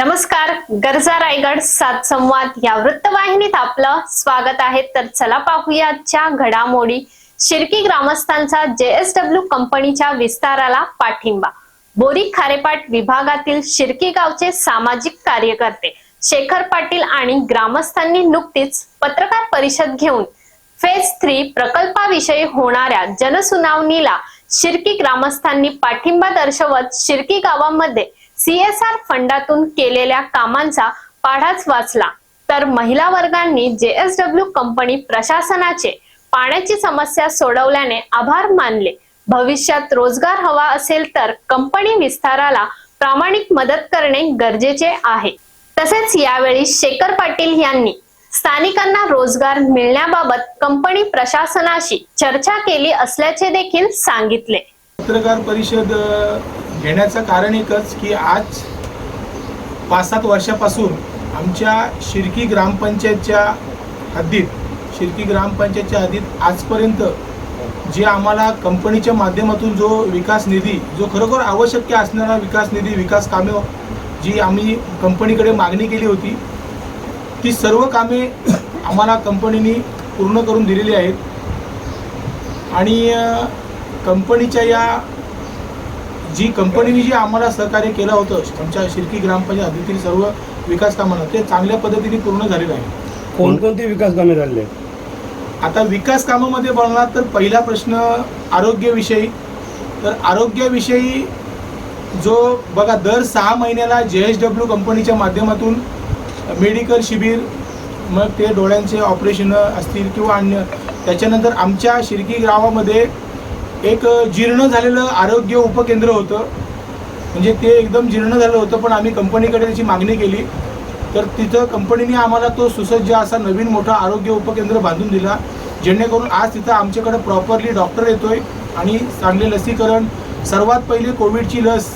नमस्कार गरजा रायगड सात संवाद या वृत्तवाहिनीत आपलं स्वागत आहे. तर चला पाहूया आजच्या घडामोडी. शिर्की ग्रामस्थांचा जेएसडब्ल्यू कंपनीच्या विस्ताराला पाठिंबा. बोरी खारेपाट विभागातील शिर्की गावचे सामाजिक कार्यकर्ते शेखर पाटील आणि ग्रामस्थांनी नुकतीच पत्रकार परिषद घेऊन फेज थ्री प्रकल्पाविषयी होणाऱ्या जनसुनावणीला शिर्की ग्रामस्थांनी पाठिंबा दर्शवत शिर्की गावामध्ये सीएसआर फंडातून केलेल्या कामांचा पाढाच वाचला. तर महिला वर्गांनी जेएसडब्ल्यू कंपनी प्रशासनाचे पाण्याची समस्या सोडवल्याने आभार मानले. भविष्यात रोजगार हवा असेल तर कंपनी विस्ताराला प्रामाणिक मदत करणे गरजेचे आहे. तसेच यावेळी शेखर पाटील यांनी स्थानिकांना रोजगार मिळण्याबाबत कंपनी प्रशासनाशी चर्चा केली असल्याचे देखील सांगितले. पत्रकार परिषद घेण्याचं कारण एकच की आज पाच सात वर्षापासून आमच्या शिर्की ग्रामपंचायतच्या हद्दीत शिर्की ग्रामपंचायतच्या हद्दीत आजपर्यंत जे आम्हाला कंपनीच्या माध्यमातून जो विकास निधी जो खरोखर आवश्यक असणारा विकास निधी विकास कामे जी आम्ही कंपनीकडे मागणी केली होती ती सर्व कामे आम्हाला कंपनीने पूर्ण करून दिलेली आहेत. आणि कंपनीच्या या जी कंपनीने जी आम्हाला सहकार्य केलं होतं आमच्या शिर्की ग्रामपंचायत हद्दीतील सर्व विकास कामांना ते चांगल्या पद्धतीने पूर्ण झालेलं आहे. कोणकोणती विकास कामे झाले आता विकास कामामध्ये बोलणार तर पहिला प्रश्न आरोग्यविषयी. तर आरोग्याविषयी जो बघा दर सहा महिन्याला जे एच डब्ल्यू कंपनीच्या माध्यमातून मेडिकल शिबिर मग ते डोळ्यांचे ऑपरेशन असतील किंवा अन्य त्याच्यानंतर आमच्या शिर्की गावामध्ये एक जीर्ण झालेलं आरोग्य उपकेंद्र होतं. म्हणजे ते एकदम जीर्ण झालं होतं पण आम्ही कंपनीकडे त्याची मागणी केली. तर तिथं कंपनीने आम्हाला तो सुसज्ज असा नवीन मोठा आरोग्य उपकेंद्र बांधून दिला जेणेकरून आज तिथं आमच्याकडे प्रॉपरली डॉक्टर येतोय आणि चांगले लसीकरण. सर्वात पहिली कोविडची लस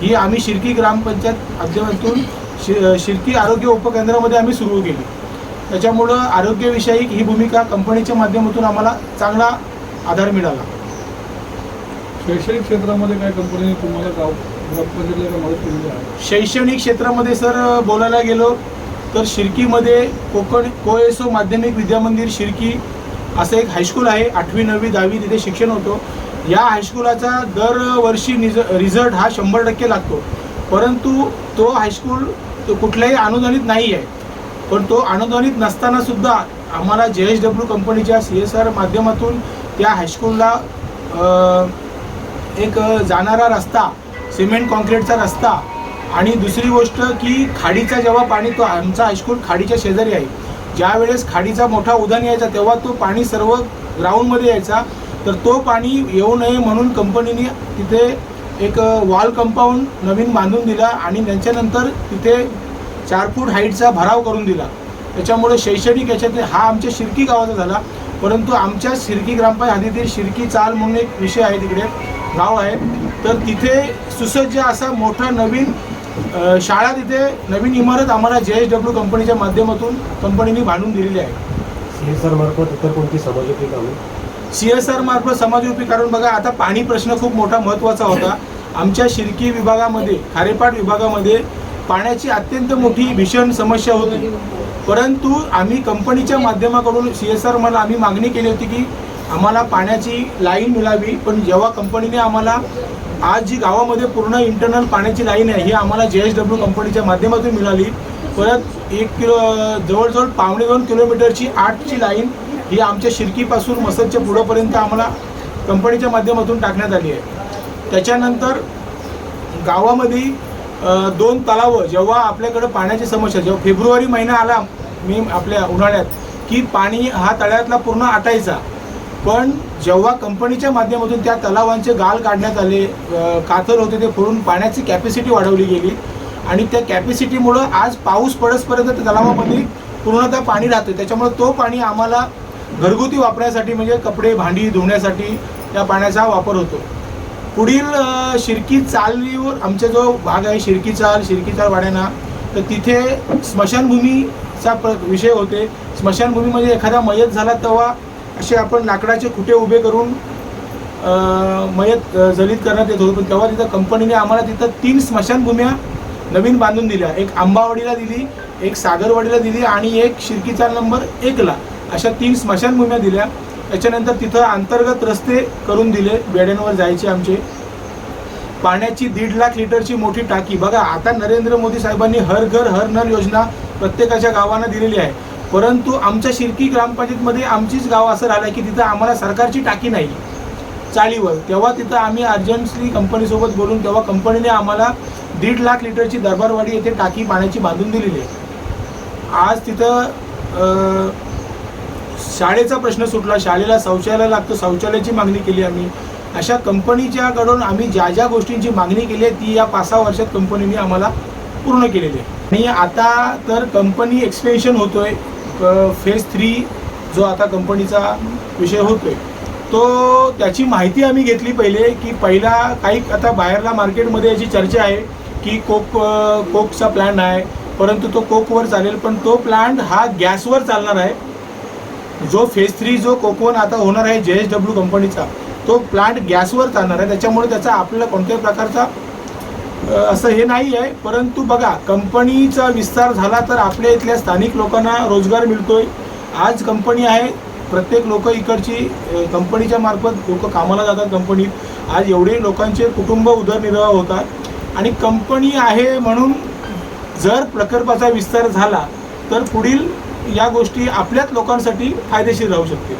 ही आम्ही शिर्की ग्रामपंचायत माध्यमातून शि शिर्की आरोग्य उपकेंद्रामध्ये आम्ही सुरू केली. त्याच्यामुळं आरोग्यविषयक ही भूमिका कंपनीच्या माध्यमातून आम्हाला चांगला आधार मिळाला. शैक्षणिक क्षेत्रामध्ये काय कंपनीने तुम्हाला गाव ग्रामपंचायतीला मदत केलेली आहे? शैक्षणिक क्षेत्रामध्ये सर बोलायला गेलो तर शिर्कीमध्ये कोकण कोएसओ माध्यमिक विद्यामंदिर शिर्की असं एक हायस्कूल आहे. आठवी नववी दहावी तिथे शिक्षण होतो. या हायस्कूलाचा दरवर्षी निज रिझल्ट हा शंभर टक्के लागतो. परंतु तो हायस्कूल तो कुठल्याही अनुदानित नाही आहे. पण तो अनुदानित नसतानासुद्धा आम्हाला जे एच डब्ल्यू कंपनीच्या सी एस आर माध्यमातून त्या हायस्कूलला एक जाणारा रस्ता सिमेंट कॉन्क्रीटचा रस्ता आणि दुसरी गोष्ट की खाडीचा जेव्हा पाणी तो आमचा हायस्कूल खाडीच्या शेजारी आहे. ज्यावेळेस खाडीचा मोठा उधाण यायचा तेव्हा तो पाणी सर्व ग्राउंडमध्ये यायचा. तर तो पाणी येऊ नये म्हणून कंपनीने तिथे एक वॉल कंपाऊंड नवीन बांधून दिला आणि त्यांच्यानंतर तिथे चार फूट हाईटचा भराव करून दिला. त्याच्यामुळे शैक्षणिक याच्यात हा आमच्या शिर्की गावाचा झाला. परंतु आमच्या शिर्की ग्रामपंचायत हद्दीतील शिर्की चाल म्हणून एक विषय आहे तिकडे. गाव आहे. तर तिथे सुसज्ज असा मोठा नवीन शाळा तिथे नवीन इमारत आम्हाला जे एच डब्ल्यू कंपनीच्या माध्यमातून कंपनीने बांधून दिलेली आहे. सीएसआर मार्फत इतर कोणती सामाजिक कामे सी एस आर मार्फत समाजोपी कारण बघा आता पाणी प्रश्न खूप मोठा महत्त्वाचा होता. आमच्या शिर्की विभागामध्ये खारेपाट विभागामध्ये पाण्याची अत्यंत मोठी भीषण समस्या होती. परंतु आम्ही कंपनीच्या माध्यमाकडून सी एस आर मला आम्ही मागणी केली होती की आम्हाला पाण्याची लाईन मिळावी पण जेव्हा कंपनीने आम्हाला आज जी गावामध्ये पूर्ण इंटरनल पाण्याची लाईन आहे ही आम्हाला जे एस डब्ल्यू कंपनीच्या माध्यमातून मिळाली. परत एक किलो जवळजवळ पावणे दोन किलोमीटरची आठची लाईन ही आमच्या शिर्कीपासून मसदच्या पुढंपर्यंत आम्हाला कंपनीच्या माध्यमातून टाकण्यात आली आहे. त्याच्यानंतर गावामध्ये दोन तलावं जेव्हा आपल्याकडं पाण्याची समस्या जेव्हा फेब्रुवारी महिना आला मी आपल्या उन्हाळ्यात की पाणी हा तळ्यातला पूर्ण आटायचा. पण जेव्हा कंपनीच्या माध्यमातून त्या तलावांचे गाल काढण्यात आले कातर होते ते फोडून पाण्याची कॅपॅसिटी वाढवली गेली. आणि त्या कॅपॅसिटीमुळं आज पाऊस पडसपर्यंत त्या तलावामध्ये पूर्णतः पाणी राहतं त्याच्यामुळे तो पाणी आम्हाला घरगुती वापरण्यासाठी म्हणजे कपडे भांडी धुण्यासाठी त्या पाण्याचा वापर होतो. पुढील शिरकी शिर्की चालीवर आमचा जो भाग आहे शिर्की चाल शिर्की चाल वाड्यांना तर तिथे स्मशानभूमीचा प्र विषय होते. स्मशानभूमीमध्ये एखादा मयत झाला तेव्हा असे आपण लाकडाचे खुटे उभे करून मयत जलित करण्यात येत होतो. पण तेव्हा तिथं कंपनीने आम्हाला तिथं तीन स्मशानभूम्या नवीन बांधून दिल्या. एक आंबावाडीला दिली एक सागरवाडीला दिली आणि एक शिर्कीचा नंबर एकला अशा तीन स्मशानभूम्या दिल्या. त्याच्यानंतर तिथं अंतर्गत रस्ते करून दिले बेड्यांवर जायचे आमचे. पाण्याची दीड लाख लिटरची मोठी टाकी. बघा आता नरेंद्र मोदी साहेबांनी हर घर हर नल योजना प्रत्येकाच्या गावांना दिलेली आहे. परंतु आमच्या शिर्की ग्रामपंचायतमध्ये आमचीच गाव असं राहिलं की तिथं आम्हाला सरकारची टाकी नाही. चाळीवर तेव्हा तिथं आम्ही अर्जंटली कंपनीसोबत बोलून तेव्हा कंपनीने आम्हाला दीड लाख लिटरची दरबारवाडी येथे टाकी पाण्याची बांधून दिलेली आहे. आज तिथं शाळेचा प्रश्न सुटला. शाळेला शौचालय लागतं. शौचालयाची मागणी केली आम्ही. अशा कंपनीच्याकडून आम्ही ज्या ज्या गोष्टींची मागणी केली आहे ती या पाच सहा वर्षात कंपनीने आम्हाला पूर्ण केलेली आहे. आणि आता तर कंपनी एक्सपेन्शन होतोय. फेज थ्री जो आता कंपनीचा विषय होतोय तो त्याची माहिती आम्ही घेतली पहिले की पहिला काही आता बाहेरला मार्केटमध्ये याची चर्चा आहे की कोक कोकचा प्लॅन आहे परंतु तो कोकवर चालेल पण तो प्लांट हा गॅसवर चालणार आहे. जो फेज थ्री जो कोकवन आता होणार आहे जे एस डब्ल्यू कंपनीचा तो प्लांट गॅसवर चालणार आहे. त्याच्यामुळे त्याचा आपल्याला कोणत्याही प्रकारचा असं हे नाही आहे. परंतु बघा कंपनीचा विस्तार झाला तर आपल्या इथल्या स्थानिक लोकांना रोजगार मिळतोय. आज कंपनी आहे प्रत्येक लोक इकडची कंपनीच्या मार्फत लोक कामाला जातात कंपनीत. आज एवढे लोकांचे कुटुंब उदरनिर्वाह होतात. आणि कंपनी आहे म्हणून जर प्रकल्पाचा विस्तार झाला तर पुढील या गोष्टी आपल्याच लोकांसाठी फायदेशीर राहू शकतील.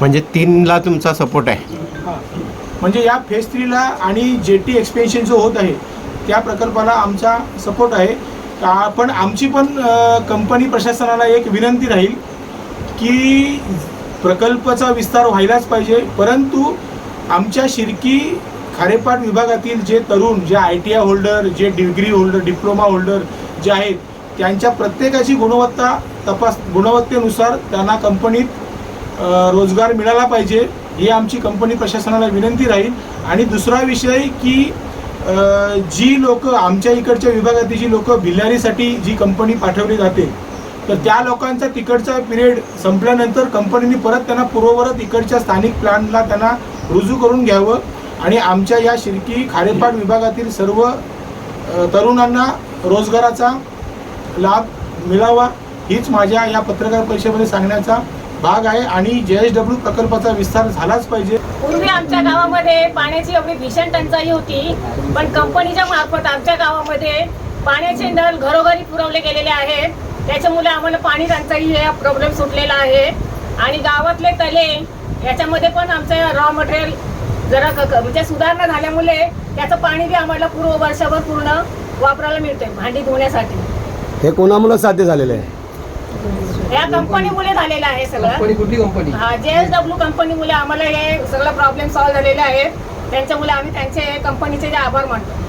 म्हणजे तीनला तुमचा सपोर्ट आहे. हां. म्हणजे या फेज थ्रीला आणि जे टी एक्सपेन्शन जो होत आहे त्या प्रकल्पाला आमचा सपोर्ट आहे. का पण आमची पण कंपनी प्रशासनाला एक विनंती राहील की प्रकल्पाचा विस्तार व्हायलाच पाहिजे. परंतु आमच्या शिर्की खारेपाट विभागातील जे तरुण जे आय टी आय होल्डर जे डिग्री होल्डर डिप्लोमा होल्डर जे आहेत त्यांच्या प्रत्येकाची गुणवत्ता तपास गुणवत्तेनुसार त्यांना कंपनीत रोजगार मिळाला पाहिजे. ही आमची कंपनी प्रशासनाला विनंती राहील. आणि दुसरा विषय की जी लोक आमच्या इकडच्या विभागातील जी लोक भिल्लारीसाठी जी कंपनी पाठवली जाते तर त्या लोकांचा तिकडचा पिरियड संपल्यानंतर कंपनीने परत त्यांना पूर्ववरत इकडच्या स्थानिक प्लॅनला त्यांना रुजू करून घ्यावं. आणि आमच्या या शिर्की खारेपाट विभागातील सर्व तरुणांना रोजगाराचा लाभ मिळावा हीच माझ्या या पत्रकार परिषदेमध्ये सांगण्याचा भाग आहे आणि जे एस डब्ल्यू प्रकल्पाचा विस्तार झालाच पाहिजे. पूर्वी आमच्या गावामध्ये पाण्याची एवढी भीषण टंचाई होती पण कंपनीच्या मार्फत आमच्या गावामध्ये पाण्याचे नळ घरोघरी पुरवले गेलेले आहेत त्याच्यामुळे आम्हाला पाणी टंचाई हे प्रॉब्लेम सुटलेला आहे. आणि गावातले तले याच्यामध्ये पण आमचं रॉ मटेरियल जरा म्हणजे सुधारणा झाल्यामुळे त्याचं पाणी बी आम्हाला पूर्व वर्षभर पूर्ण वापरायला मिळते भांडी धुण्यासाठी. हे कोणामुळे साध्य झालेलं आहे? या कंपनीमुळे झालेलं आहे सगळं. कंपनी कुठली कंपनी? हा जे एस डब्ल्यू कंपनीमुळे आम्हाला हे सगळं प्रॉब्लेम सॉल्व्ह झालेले आहेत त्यांच्यामुळे आम्ही त्यांचे कंपनीचे जे आभार मानतो.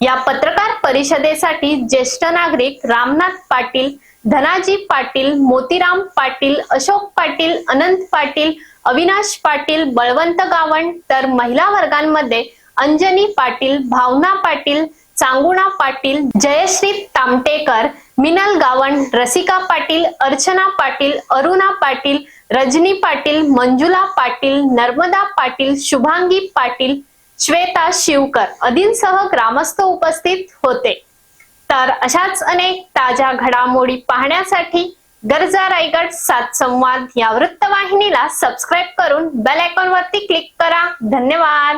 या पत्रकार परिषदेसाठी ज्येष्ठ नागरिक रामनाथ पाटील धनाजी पाटील मोतीराम पाटील अशोक पाटील अनंत पाटील अविनाश पाटील बळवंत गावण तर महिला वर्गांमध्ये अंजनी पाटील भावना पाटील चांगुणा पाटील जयश्री तामटेकर मिनल गावण रसिका पाटील अर्चना पाटील अरुणा पाटील रजनी पाटील मंजुला पाटील नर्मदा पाटील शुभांगी पाटील श्वेता शिवकर आदींसह ग्रामस्थ उपस्थित होते. तर अशाच अनेक ताज्या घडामोडी पाहण्यासाठी गरजा रायगड सात संवाद या वृत्तवाहिनीला सबस्क्राईब करून बेल आयकॉन वरती क्लिक करा. धन्यवाद.